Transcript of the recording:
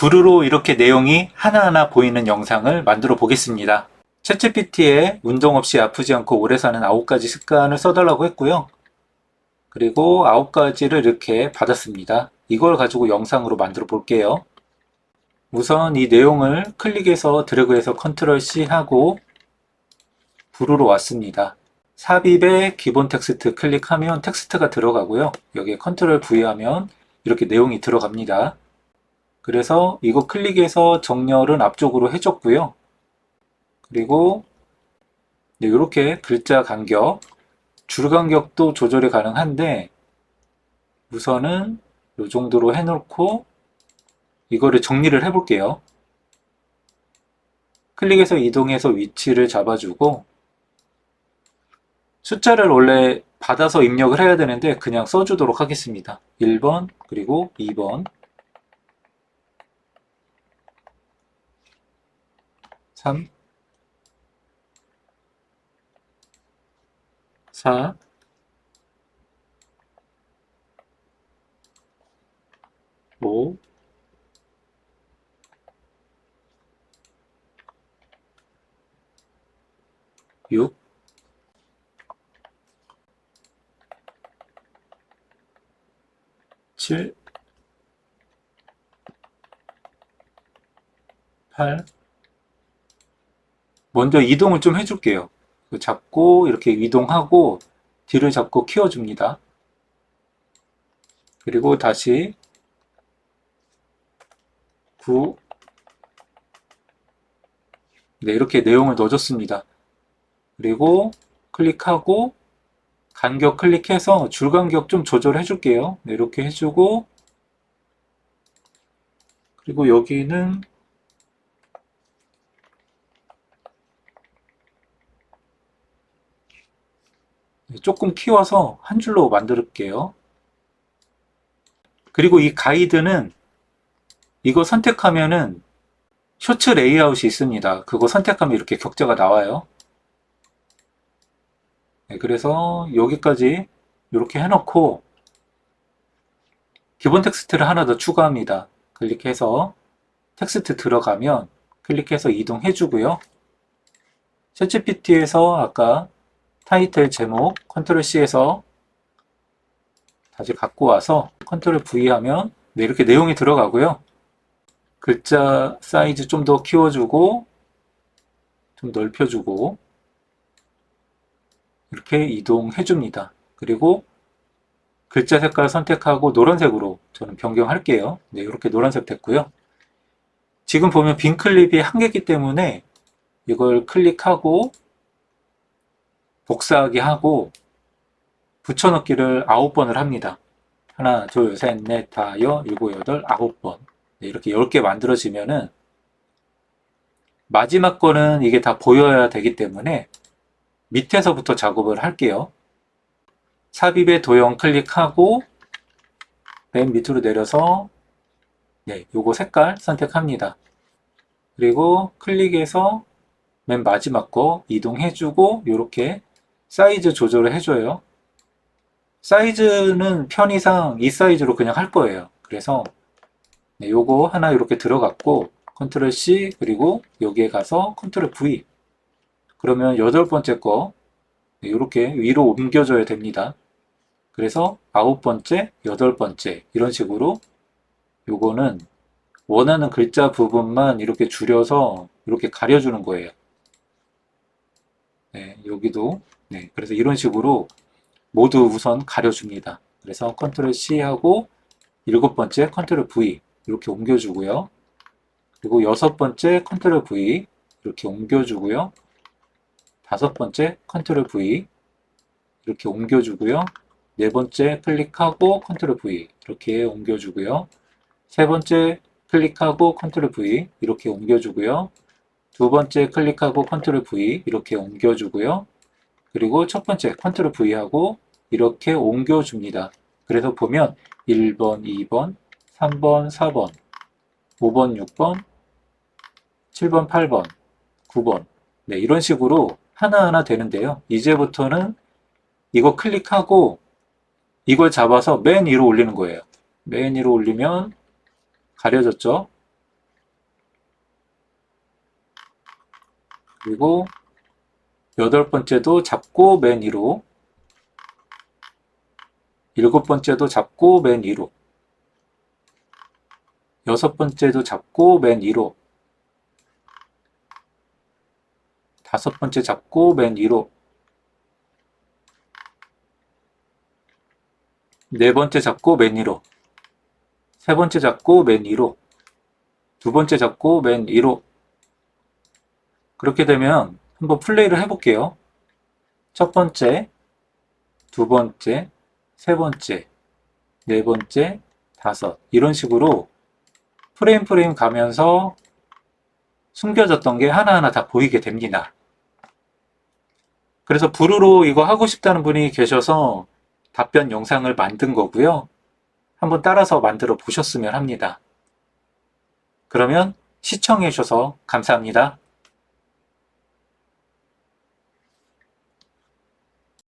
부르로 이렇게 내용이 하나하나 보이는 영상을 만들어 보겠습니다. 챗GPT에 운동 없이 아프지 않고 오래 사는 9가지 습관을 써달라고 했고요. 그리고 9가지를 이렇게 받았습니다. 이걸 가지고 영상으로 만들어 볼게요. 우선 이 내용을 클릭해서 드래그해서 컨트롤 C 하고 부르로 왔습니다. 삽입의 기본 텍스트 클릭하면 텍스트가 들어가고요. 여기에 컨트롤 V 하면 이렇게 내용이 들어갑니다. 그래서 이거 클릭해서 정렬은 앞쪽으로 해줬고요. 그리고 이렇게 글자 간격, 줄 간격도 조절이 가능한데 우선은 이 정도로 해놓고 이거를 정리를 해볼게요. 클릭해서 이동해서 위치를 잡아주고 숫자를 원래 받아서 입력을 해야 되는데 그냥 써주도록 하겠습니다. 1번 그리고 2번 3 4 5 6 7 8 먼저 이동을 좀 해줄게요. 잡고 이렇게 이동하고 뒤를 잡고 키워줍니다. 그리고 다시 9 네, 이렇게 내용을 넣어줬습니다. 그리고 클릭하고 간격 클릭해서 줄 간격 좀 조절해 줄게요. 네, 이렇게 해주고 그리고 여기는 조금 키워서 한 줄로 만들게요. 그리고 이 가이드는 이거 선택하면은 쇼츠 레이아웃이 있습니다. 그거 선택하면 이렇게 격자가 나와요. 네, 그래서 여기까지 이렇게 해놓고 기본 텍스트를 하나 더 추가합니다. 클릭해서 텍스트 들어가면 클릭해서 이동해 주고요. 챗GPT에서 아까 타이틀 제목 컨트롤 C에서 다시 갖고 와서 컨트롤 V 하면 네, 이렇게 내용이 들어가고요. 글자 사이즈 좀 더 키워주고 좀 넓혀주고 이렇게 이동해 줍니다. 그리고 글자 색깔 선택하고 노란색으로 저는 변경할게요. 네, 이렇게 노란색 됐고요. 지금 보면 빈 클립이 한 개이기 때문에 이걸 클릭하고 복사하기 하고 붙여넣기를 9번을 합니다. 하나, 둘, 셋, 넷, 다, 여, 일곱, 여덟, 아홉 번. 네, 이렇게 10개 만들어지면은 마지막 거는 이게 다 보여야 되기 때문에 밑에서부터 작업을 할게요. 삽입의 도형 클릭하고 맨 밑으로 내려서 네, 요거 색깔 선택합니다. 그리고 클릭해서 맨 마지막 거 이동해주고 이렇게 사이즈 조절을 해줘요. 사이즈는 편의상 이 사이즈로 그냥 할 거예요. 그래서 네, 요거 하나 이렇게 들어갔고 컨트롤 C 그리고 여기에 가서 컨트롤 V 그러면 여덟 번째 거 이렇게 위로 옮겨줘야 됩니다. 그래서 아홉 번째, 여덟 번째 이런 식으로 요거는 원하는 글자 부분만 이렇게 줄여서 이렇게 가려주는 거예요. 네, 여기도 네, 그래서 이런 식으로 모두 우선 가려줍니다. 그래서 컨트롤 C 하고 일곱 번째 컨트롤 V 이렇게 옮겨주고요. 그리고 여섯 번째 컨트롤 V 이렇게 옮겨주고요. 다섯 번째 컨트롤 V 이렇게 옮겨주고요. 네 번째 클릭하고 컨트롤 V 이렇게 옮겨주고요. 세 번째 클릭하고 컨트롤 V 이렇게 옮겨주고요. 두 번째 클릭하고 컨트롤 V 이렇게 옮겨주고요. 그리고 첫 번째 컨트롤 V하고 이렇게 옮겨줍니다. 그래서 보면 1번, 2번, 3번, 4번, 5번, 6번, 7번, 8번, 9번 네, 이런 식으로 하나하나 되는데요. 이제부터는 이거 클릭하고 이걸 잡아서 맨 위로 올리는 거예요. 맨 위로 올리면 가려졌죠. 그리고 여덟 번째도 잡고 맨 위로. 일곱 번째도 잡고 맨 위로. 여섯 번째도 잡고 맨 위로. 다섯 번째 잡고 맨 위로. 네 번째 잡고 맨 위로. 세 번째 잡고 맨 위로. 두 번째 잡고 맨 위로. 그렇게 되면 한번 플레이를 해볼게요. 첫 번째, 두 번째, 세 번째, 네 번째, 다섯 이런 식으로 프레임 프레임 가면서 숨겨졌던 게 하나하나 다 보이게 됩니다. 그래서 부르로 이거 하고 싶다는 분이 계셔서 답변 영상을 만든 거고요. 한번 따라서 만들어 보셨으면 합니다. 그러면 시청해 주셔서 감사합니다.